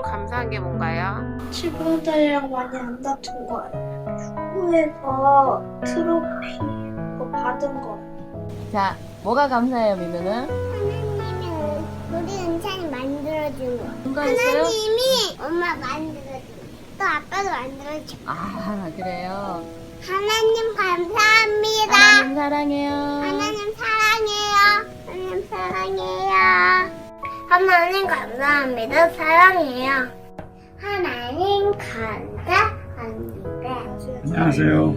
번째로 감사한 게 뭔가요? 친구들이랑 많이 안 다툰 거예요. 축구에서 트로피 그거 받은 거. 자, 뭐가 감사해요, 민우는? 하나님이 우리 은찬이 만들어준 거. 뭔가 있어요? 하나님이 엄마 만들어준 거. 또 아빠도 만들어준 거. 아, 그래요. 하나님 감사합니다. 하나님 사랑해요. 하나님 사랑해요. 하나님 사랑해요. 하나님 감사합니다. 사랑해요. 하나님 감사합니다. 안녕하세요.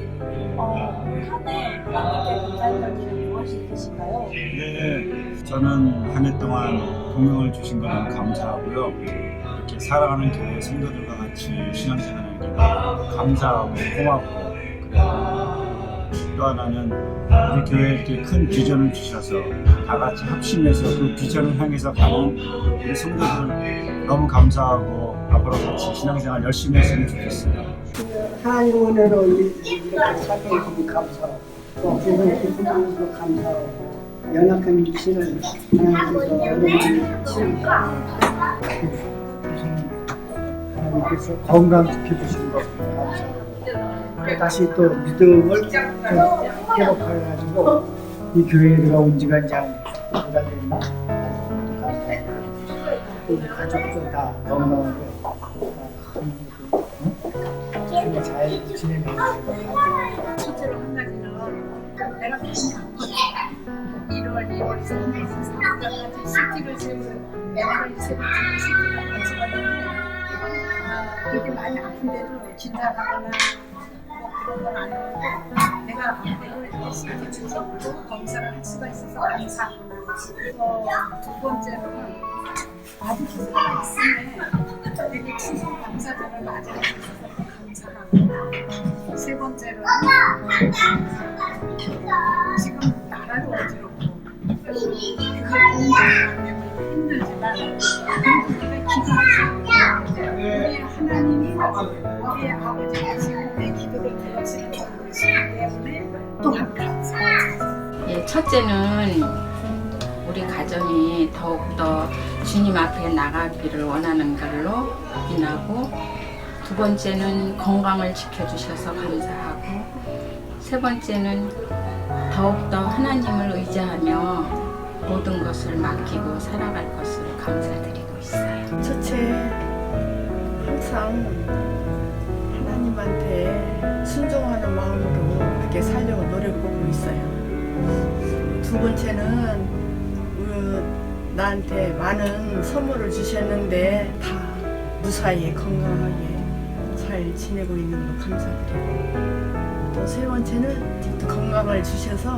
한해 하나님께 감사했던 일은 무엇이 있으신가요? 네, 저는 한 해 동안 동행을 주신 거 너무 감사하고요. 이렇게 사랑하는 교회 성도들과 같이 너무 감사하고 고맙고. 또 하나는 우리 교회에 이렇게 큰 비전을 주셔서 다 같이 합심해서 그 비전을 향해서 가는 우리 성도들 너무 감사하고 앞으로 같이 신앙생활 열심히 했으면 좋겠어요. 하나님 은혜로 살펴주니 감사하고 또 그런 기쁨으로도 감사하고 연약한 미신을 하나님께서 어려운 하나님께서 건강 감사하고 다시 또 믿음을 좀 회복해가지고 이 교회에 들어온 지가 이제 한 두달 됐나? 우리 가족도 다 건강하고 응? 잘 같아요. 첫째로 한 가지는 내가 다시 아팠거든. 1월, 2월, 3월, 4월까지 CT를 세고 MRI 세고 CT를 같이 받았는데 아, 그렇게 많이 아픈데도 긴장하거나 내가 이렇게 CT 주서 검사를 할 수가 있어서 감사. 그리고 두 번째로는 아직 기회가 있으면 되게 추석 감사절을 수 있어서 감사하고 세 번째로는 지금 나라도 어지럽고 힘들지만 우리가 기도하시고 우리 하나님이 우리의 아버지 되시고 또한 감사합니다. 예, 첫째는 우리 가정이 더욱더 주님 앞에 나가기를 원하는 걸로 인하고 두 번째는 건강을 지켜주셔서 감사하고 세 번째는 더욱더 하나님을 의지하며 모든 것을 맡기고 살아갈 것을 감사드리고 있어요. 첫째, 항상 하나님한테 순종하는 마음으로 그렇게 살려고 노력하고 있어요. 두 번째는 우- 나한테 많은 선물을 주셨는데 다 무사히 건강하게 잘 지내고 있는 거 감사드리고 또 세 번째는 또 건강을 주셔서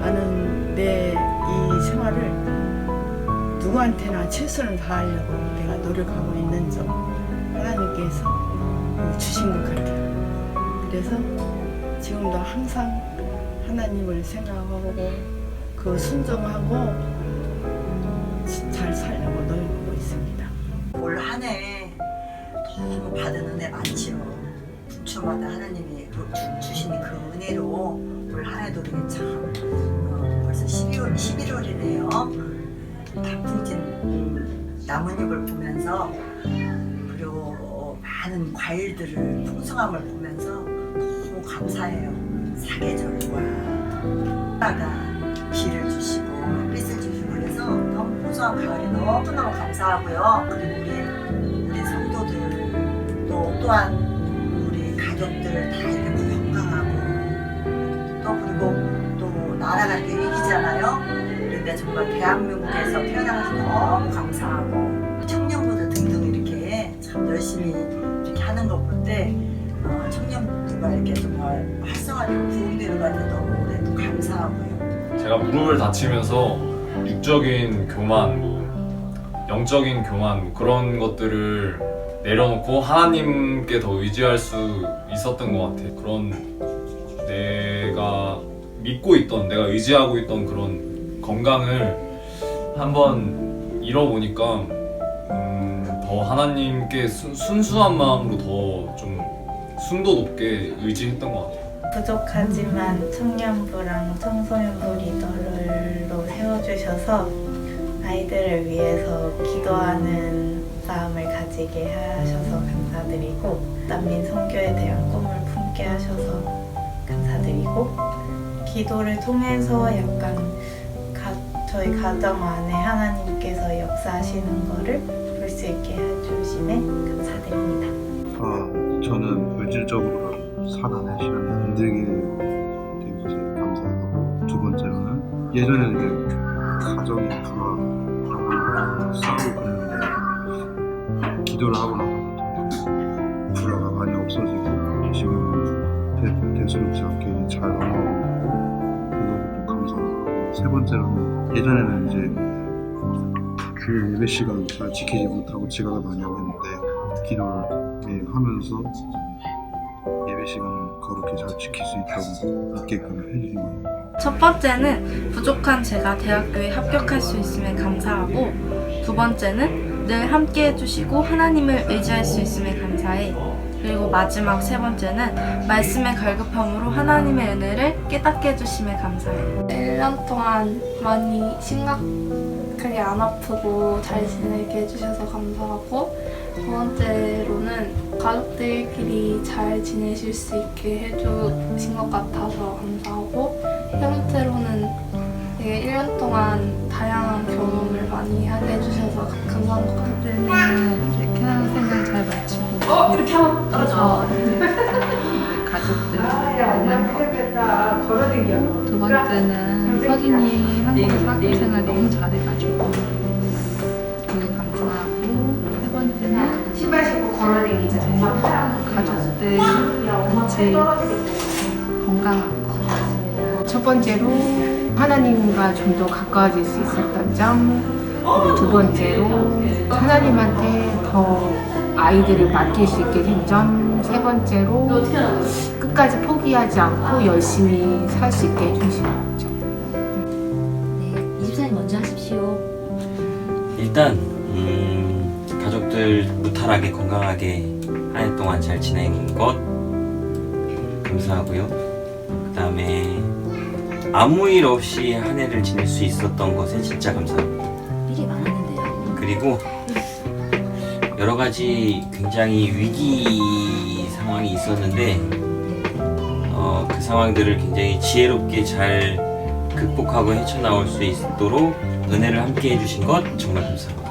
나는 내 이 생활을 누구한테나 최선을 다하려고 내가 노력하고 있는 점 하나님께서 주신 것 같아요. 그래서 지금도 항상 하나님을 생각하고 그 순종하고 잘 살려고 노력하고 있습니다. 올 한해 너무 받은 은혜 많지요. 부처마다 하나님이 그 주- 주시는 그 은혜로 올 한 해도 우리 참 어, 벌써 12월 11월이네요. 단풍진 음, 나뭇잎을 보면서 그리고 많은 과일들을 풍성함을 보면서 너무 감사해요. 사계절과 바다가 비를 주시고 햇빛을 주시고 그래서 너무 풍성한 가을이 너무너무 감사하고요. 그리고 우리 우리 성도들 또 또한 우리 가족들 다 이렇게 건강하고 또 그리고 또 나라가 이렇게 위기잖아요. 그런데 정말 대한민국에서 태어나서 너무 감사하고 청년부들 등등 이렇게 참 열심히 때 청년부가 이렇게 정말 활성화되고 부흥되는 것 같아서 너무 올해도 감사하고요. 제가 무릎을 다치면서 육적인 교만, 뭐 영적인 교만 뭐 그런 것들을 내려놓고 하나님께 더 의지할 수 있었던 것 같아요. 그런 내가 믿고 있던, 내가 의지하고 있던 그런 건강을 한번 잃어보니까 음, 더 하나님께 순, 순수한 마음으로 더 좀 순도 높게 의지했던 것 같아요. 부족하지만 청년부랑 청소년부 리더로 세워주셔서 아이들을 위해서 기도하는 마음을 가지게 하셔서 감사드리고 난민 선교에 대한 꿈을 품게 하셔서 감사드리고 기도를 통해서 약간 가, 저희 가정 안에 하나님께서 역사하시는 거를 볼수 있게 해주심에 감사드립니다. 아, 저는 물질적으로 살아내시는 힘들게 된 것에 감사하고 두 번째로는 예전에는 이제 가정이 불화하고 싸우고 그랬는데 기도를 하고 나서부터 불화가 많이 없어지고 지금 대, 대수롭지 잘 넘어오고 그것도 감사하고 세 번째로는 예전에는 이제 그 예배 시간 잘 지키지 못하고 지각을 많이 하고 했는데 기도를 매일 하면서 예배 시간 거룩히 잘 지킬 수 있도록 있게끔 해주신 거예요. 첫 번째는 부족한 제가 대학교에 합격할 수 있음에 감사하고 두 번째는 늘 함께 해주시고 하나님을 의지할 수 있음에 감사해 그리고 마지막 세 번째는 말씀의 갈급함으로 하나님의 은혜를 깨닫게 해주심에 감사해 1년 동안 많이 심각 하게 안 아프고 잘 지내게 해주셔서 감사하고 두 번째로는 가족들끼리 잘 지내실 수 있게 해주신 것 같아서 감사하고 세 번째로는 되게 1년 동안 다양한 경험을 많이 하게 해주셔서 감사한 것 같아요. 때는 이제 캐나다 생활 잘 마치고 어, 이렇게 하면 떨어져. 가족들 만난 거. 두 번째는 서진이 한국에서 학교 생활 너무 잘해가지고 그게 감사하고 세 번째는 신발 신고 걸어다니자. 가족들 같이 건강한 거. 첫 번째로 하나님과 좀 더 가까워질 수 있었던 점, 그리고 두 번째로 하나님한테 더 아이들을 맡길 수 있게 된 점, 세 번째로 끝까지 포기하지 않고 열심히 살 수 있게 해주신 점. 일단 음, 가족들 무탈하게 건강하게 한 해 동안 잘 지낸 것 감사하고요. 그 다음에 아무 일 없이 한 해를 지낼 수 있었던 것에 진짜 감사합니다. 일이 많았는데요. 그리고 여러 가지 굉장히 위기 상황이 있었는데 어, 그 상황들을 굉장히 지혜롭게 잘 극복하고 헤쳐나올 수 있도록 은혜를 함께 해주신 것 정말 감사합니다.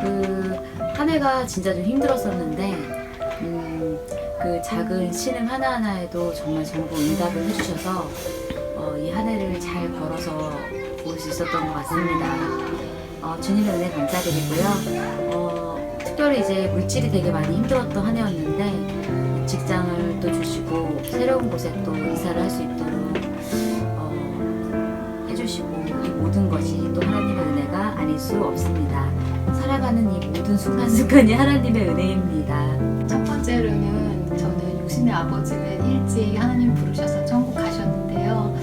그한 해가 진짜 좀 힘들었었는데 음, 그 작은 신음 하나하나에도 정말 전부 응답을 해주셔서 어, 이 한 해를 잘 걸어서 올 수 있었던 것 같습니다. 어, 주님의 은혜 감사드리고요. 어, 특별히 이제 물질이 되게 많이 힘들었던 한 해였는데 직장을 또 주시고 새로운 곳에 또 이사를 할 수 있도록 모든 것이 또 하나님의 은혜가 아닐 수 없습니다. 살아가는 이 모든 순간순간이 하나님의 은혜입니다. 첫 번째로는 저는 육신의 아버지는 일찍 하나님 부르셔서 천국 가셨는데요.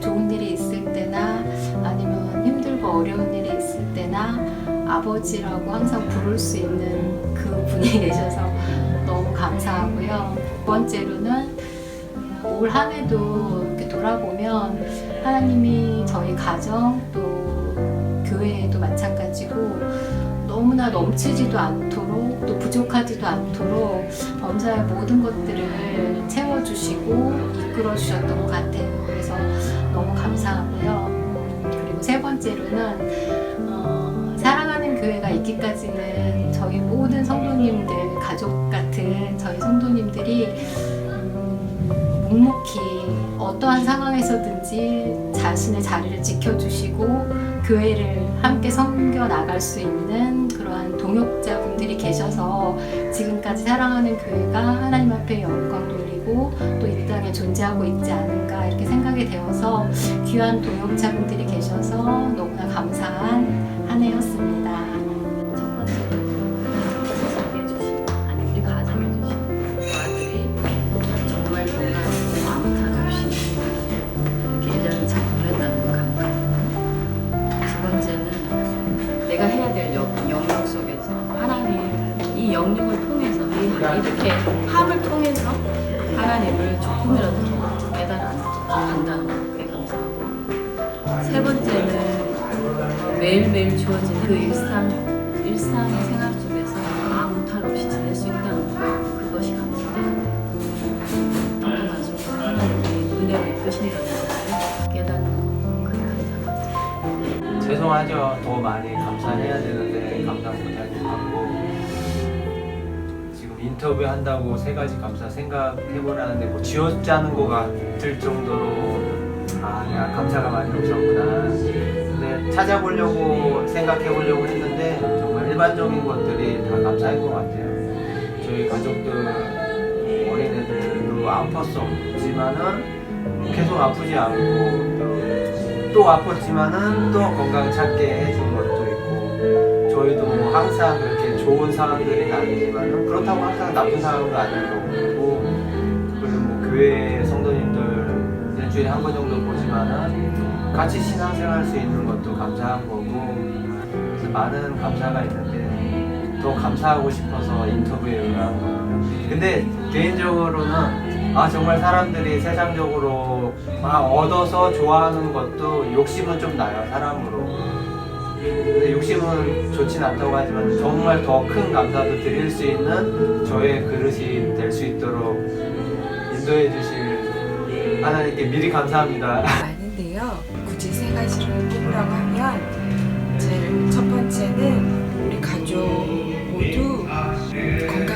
좋은 일이 있을 때나 아니면 힘들고 어려운 일이 있을 때나 아버지라고 항상 부를 수 있는 그 분이 계셔서 너무 감사하고요. 두 번째로는 올 한 해도 이렇게 돌아보면 하나님이 저희 가정 또 교회에도 마찬가지고 너무나 넘치지도 않도록 또 부족하지도 않도록 범사의 모든 것들을 채워주시고 이끌어 주셨던 것 같아요. 그래서 너무 감사하고요. 그리고 세 번째로는 어, 사랑하는 교회가 있기까지는 저희 모든 성도님들 가족 같은 저희 성도님들이 음, 묵묵히 어떠한 상황에서든지 자신의 자리를 지켜주시고 교회를 함께 섬겨 나갈 수 있는 그러한 동역자분들이 계셔서 지금까지 사랑하는 교회가 하나님 앞에 영광 돌리고 또 이 땅에 존재하고 있지 않은가 이렇게 생각이 되어서 귀한 동역자분들이 계셔서 조금이라도 더 깨달아간다는 게 감사하고 세 번째는 매일매일 주어진 그 일상, 일상의 생활 속에서 아무 탈 없이 지낼 수 있다는 거 그것이 감사해요. 속에 하나님의 은혜로 이끄신다는 것을 깨닫는 그게 감사합니다. 죄송하죠. 더 많이 감사해야 되는데 감사 못하고 인터뷰 한다고 세 가지 감사 생각해보라는데 뭐 쥐어짜는 것 같을 정도로 아 내가 감사가 많이 없었구나. 근데 찾아보려고 생각해보려고 했는데 정말 일반적인 것들이 다 감사한 것 같아요. 저희 가족들 어린애들도 없지만은 계속 아프지 않고 또, 또 아팠지만은 또 건강 찾게 해준 것도 있고 저희도 뭐 항상 그렇게 좋은 상황들이 아니지만은 그렇다고 항상 나쁜 아닌 거고 그리고 뭐 교회 성도님들 일주일에 한 번 정도 보지만은 같이 신앙생활 할 수 있는 것도 감사한 거고 많은 감사가 있는데 더 감사하고 싶어서 인터뷰에 응한 거예요. 근데 개인적으로는 아 정말 사람들이 세상적으로 막 얻어서 좋아하는 것도 욕심은 좀 나요 사람으로. 근데 욕심은 좋진 않다고 하지만 정말 더 큰 감사도 드릴 수 있는 저의 그릇이 될 수 있도록 인도해 주실 하나님께 미리 감사합니다. 많은데요. 굳이 세 가지를 뽑으라고 하면 제일 첫 번째는 우리 가족 모두 건강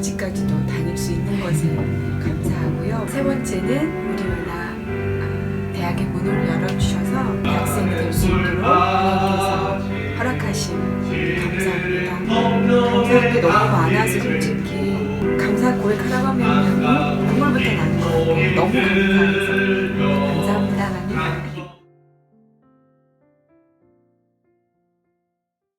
아직까지도 다닐 수 있는 것에 감사하고요. 세 번째는 우리 누나 아, 대학의 문을 열어주셔서 대학생이 될 수 있도록 하나님께서 허락하신 감사합니다. 감사할 게 너무 많아서 솔직히 감사 고백하라고 하면 눈물부터 나는 것 같아요. 너무 감사해요.